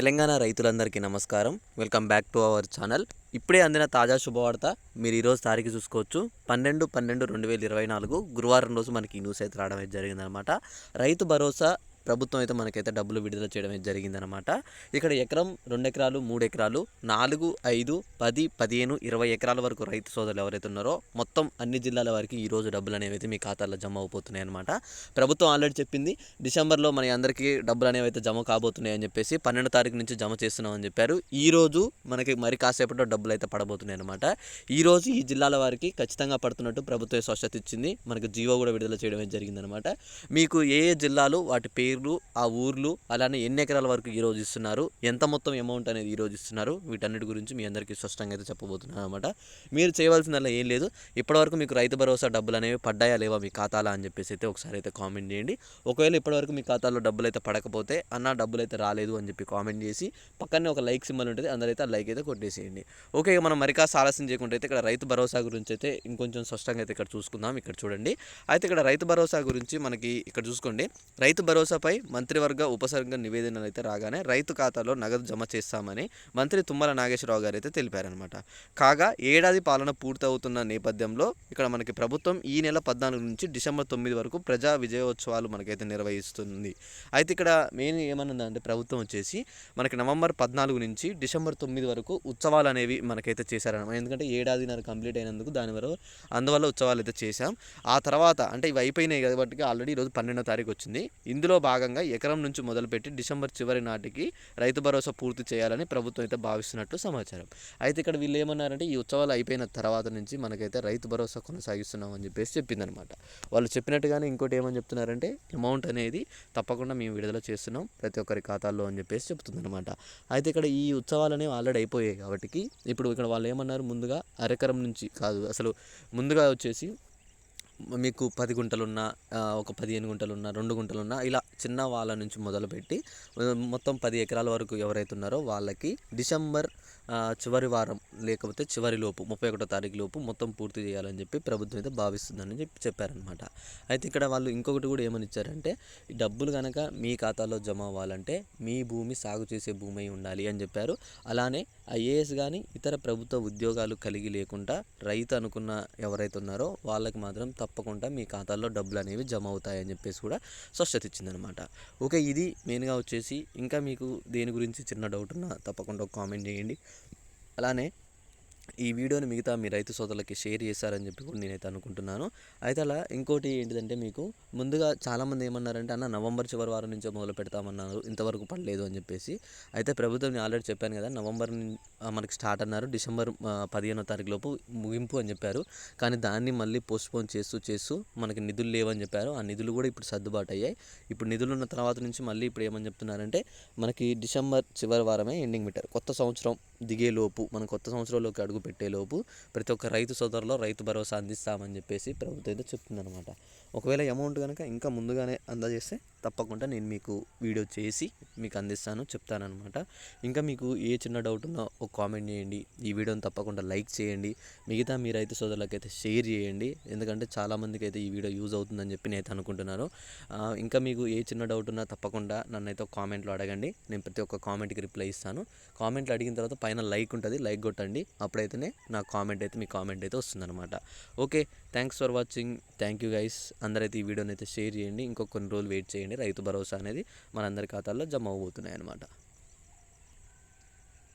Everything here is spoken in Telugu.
తెలంగాణ రైతులందరికీ నమస్కారం. Welcome back to our channel ఇప్పుడే అందిన తాజా శుభవార్త మీరు ఈరోజు తారీఖు చూసుకోవచ్చు. పన్నెండు పన్నెండు రెండు వేల ఇరవై నాలుగు గురువారం రోజు మనకి ఈ న్యూస్ అయితే రావడం అయితే జరిగిందనమాట రైతు భరోసా ప్రభుత్వం అయితే మనకైతే డబ్బులు విడుదల చేయడం జరిగిందనమాట ఇక్కడ ఎకరం రెండు ఎకరాలు మూడు ఎకరాలు నాలుగు ఐదు పది పదిహేను ఇరవై ఎకరాల వరకు రైతు సోదరులు ఎవరైతే ఉన్నారో మొత్తం అన్ని జిల్లాల వారికి ఈ రోజు డబ్బులు అనేవి అయితే మీ ఖాతాలో జమ అవబోతున్నాయి అనమాట ప్రభుత్వం ఆల్రెడీ చెప్పింది డిసెంబర్లో మన అందరికీ డబ్బులు అనేవి అయితే జమ కాబోతున్నాయి అని చెప్పేసి పన్నెండు తారీఖు నుంచి జమ చేస్తున్నామని చెప్పారు. ఈ రోజు మనకి మరి కాసేపట్లో డబ్బులు అయితే పడబోతున్నాయి అనమాట ఈ రోజు ఈ జిల్లాల వారికి ఖచ్చితంగా పడుతున్నట్టు ప్రభుత్వం స్వచ్ఛత ఇచ్చింది మనకు జీవో కూడా విడుదల చేయడం జరిగిందనమాట మీకు ఏ ఏ జిల్లాలు వాటి పేర్లు ఆ ఊర్లు అలానే ఎన్ని ఎకరాల వరకు ఈ రోజు ఇస్తున్నారు ఎంత మొత్తం అమౌంట్ అనేది ఈ రోజు ఇస్తున్నారు వీటన్నిటి గురించి మీ అందరికీ స్పష్టంగా అయితే చెప్పబోతున్నాను అనమాట మీరు చేయవలసినలా ఏం లేదు ఇప్పటివరకు మీకు రైతు భరోసా డబ్బులు అనేవి పడ్డాయా లేవా మీ ఖాతాలో అని చెప్పేసి అయితే ఒకసారి అయితే కామెంట్ చేయండి. ఒకవేళ ఇప్పటివరకు మీ ఖాతాలో డబ్బులు అయితే పడకపోతే అన్న డబ్బులు అయితే రాలేదు అని చెప్పి కామెంట్ చేసి పక్కనే ఒక లైక్ సింబల్ ఉంటుంది అందరైతే ఆ లైక్ అయితే కొట్టేసేయండి. ఓకే మనం మరి కాస్త ఆలస్యం చేయకుండా అయితే ఇక్కడ రైతు భరోసా గురించి అయితే ఇంకొంచెం స్పష్టంగా అయితే ఇక్కడ చూసుకుందాం ఇక్కడ చూడండి. అయితే ఇక్కడ రైతు భరోసా గురించి మనకి ఇక్కడ చూసుకోండి. రైతు భరోసా భరోసాపై మంత్రివర్గ ఉపసర్గ నివేదనలు అయితే రాగానే రైతు ఖాతాలో నగదు జమ చేస్తామని మంత్రి తుమ్మల నాగేశ్వరరావు గారు అయితే తెలిపారనమాట కాగా ఏడాది పాలన పూర్తవుతున్న నేపథ్యంలో ఇక్కడ మనకి ప్రభుత్వం ఈ నెల పద్నాలుగు నుంచి డిసెంబర్ తొమ్మిది వరకు ప్రజా విజయోత్సవాలు మనకైతే నిర్వహిస్తుంది. అయితే ఇక్కడ మెయిన్ ఏమన్నదంటే ప్రభుత్వం వచ్చేసి మనకి నవంబర్ పద్నాలుగు నుంచి డిసెంబర్ తొమ్మిది వరకు ఉత్సవాలు అనేవి మనకైతే చేశారనమాట ఎందుకంటే ఏడాదిన్నర కంప్లీట్ అయినందుకు దాని వరకు అందువల్ల ఉత్సవాలు అయితే చేశాం. ఆ తర్వాత అంటే ఇవి అయిపోయినాయి కాబట్టి ఆల్రెడీ ఈరోజు పన్నెండో తారీఖు వచ్చింది. ఇందులో బాగా భాగంగా ఎకరం నుంచి మొదలుపెట్టి డిసెంబర్ చివరి నాటికి రైతు భరోసా పూర్తి చేయాలని ప్రభుత్వం అయితే భావిస్తున్నట్టు సమాచారం. అయితే ఇక్కడ వీళ్ళు ఏమన్నారంటే ఈ ఉత్సవాలు అయిపోయిన తర్వాత నుంచి మనకైతే రైతు భరోసా కొనసాగిస్తున్నాం అని చెప్పేసి చెప్పిందనమాట. వాళ్ళు చెప్పినట్టుగానే ఇంకోటి ఏమని చెప్తున్నారంటే అమౌంట్ అనేది తప్పకుండా మేము విడుదల చేస్తున్నాం ప్రతి ఒక్కరి ఖాతాల్లో అని చెప్పేసి చెప్తుందనమాట. అయితే ఇక్కడ ఈ ఉత్సవాలు అనేవి ఆల్రెడీ అయిపోయాయి కాబట్టి ఇప్పుడు ఇక్కడ వాళ్ళు ఏమన్నారు ముందుగా అరెకరం నుంచి కాదు అసలు ముందుగా వచ్చేసి మీకు పది గుంటలున్నా ఒక పదిహేను గుంటలున్నా రెండు గుంటలున్నా ఇలా చిన్న వాళ్ళ నుంచి మొదలుపెట్టి మొత్తం పది ఎకరాల వరకు ఎవరైతే ఉన్నారో వాళ్ళకి డిసెంబర్ చివరి వారం లేకపోతే చివరి లోపు ముప్పై ఒకటో తారీఖు లోపు మొత్తం పూర్తి చేయాలని చెప్పి ప్రభుత్వం అయితే భావిస్తుందని చెప్పి చెప్పారనమాట అయితే ఇక్కడ వాళ్ళు ఇంకొకటి కూడా ఏమని ఇచ్చారంటే డబ్బులు కనుక మీ ఖాతాలో జమ అవ్వాలంటే మీ భూమి సాగు చేసే భూమి అయి ఉండాలి అని చెప్పారు. అలానే ఐఏఎస్ కానీ ఇతర ప్రభుత్వ ఉద్యోగాలు కలిగి లేకుండా రైతు అనుకున్న ఎవరైతే ఉన్నారో వాళ్ళకి మాత్రం తప్పకుండా మీ ఖాతాల్లో డబ్బులు అనేవి జమ అవుతాయని చెప్పేసి కూడా స్పష్టత ఇచ్చిందనమాట ఓకే ఇది మెయిన్గా వచ్చేసి ఇంకా మీకు దేని గురించి చిన్న డౌట్ ఉన్నా తప్పకుండా ఒక కామెంట్ చేయండి. అలానే ఈ వీడియోని మిగతా మీ రైతు సోదరులకి షేర్ చేశారని చెప్పి కూడా నేనైతే అనుకుంటున్నాను. అయితే అలా ఇంకోటి ఏంటిదంటే మీకు ముందుగా చాలామంది ఏమన్నారంటే అన్న నవంబర్ చివరి వారం నుంచే మొదలు పెడతామన్నారు ఇంతవరకు పడలేదు అని చెప్పేసి. అయితే ప్రభుత్వం నేను ఆల్రెడీ చెప్పాను కదా నవంబర్ మనకి స్టార్ట్ అన్నారు డిసెంబర్ పదిహేనో తారీఖు లోపు ముగింపు అని చెప్పారు. కానీ దాన్ని మళ్ళీ పోస్ట్పోన్ చేస్తూ చేస్తూ మనకి నిధులు లేవని చెప్పారు. ఆ నిధులు కూడా ఇప్పుడు సర్దుబాటు అయ్యాయి. ఇప్పుడు నిధులు ఉన్న తర్వాత నుంచి మళ్ళీ ఇప్పుడు ఏమని చెప్తున్నారంటే మనకి డిసెంబర్ చివరి వారమే ఎండింగ్ పెట్టారు. కొత్త సంవత్సరం దిగేలోపు మనం మన కొత్త సంవత్సరంలోకి అడుగు పెట్టేలోపు ప్రతి ఒక్క రైతు సోదరులో రైతు భరోసా అందిస్తామని చెప్పేసి ప్రభుత్వం అయితే చెప్తుందన్నమాట. ఒకవేళ అమౌంట్ కనుక ఇంకా ముందుగానే అందజేస్తే తప్పకుండా నేను మీకు వీడియో చేసి మీకు అందిస్తాను చెప్తానమాట ఇంకా మీకు ఏ చిన్న డౌట్ ఉన్నా ఒక కామెంట్ చేయండి. ఈ వీడియోని తప్పకుండా లైక్ చేయండి. మిగతా మీ రైతు సోదరులకైతే షేర్ చేయండి. ఎందుకంటే చాలామందికి అయితే ఈ వీడియో యూజ్ అవుతుందని చెప్పి నేనైతే అనుకుంటున్నాను. ఇంకా మీకు ఏ చిన్న డౌట్ ఉన్నా తప్పకుండా నన్ను అయితే ఒక కామెంట్లో అడగండి. నేను ప్రతి ఒక్క కామెంట్కి రిప్లై ఇస్తాను. కామెంట్లు అడిగిన తర్వాత పైన లైక్ ఉంటుంది. లైక్ కొట్టండి. అప్పుడైతేనే నా కామెంట్ అయితే మీ కామెంట్ అయితే వస్తుందన్నమాట. Okay thanks for watching thank you guys అందరైతే ఈ వీడియోని అయితే షేర్ చేయండి. ఇంకో కొన్ని రోజులు వెయిట్ చేయండి. రైతు భరోసా అనేది మనందరి ఖాతాల్లో జమ అవబోతున్నాయి అన్నమాట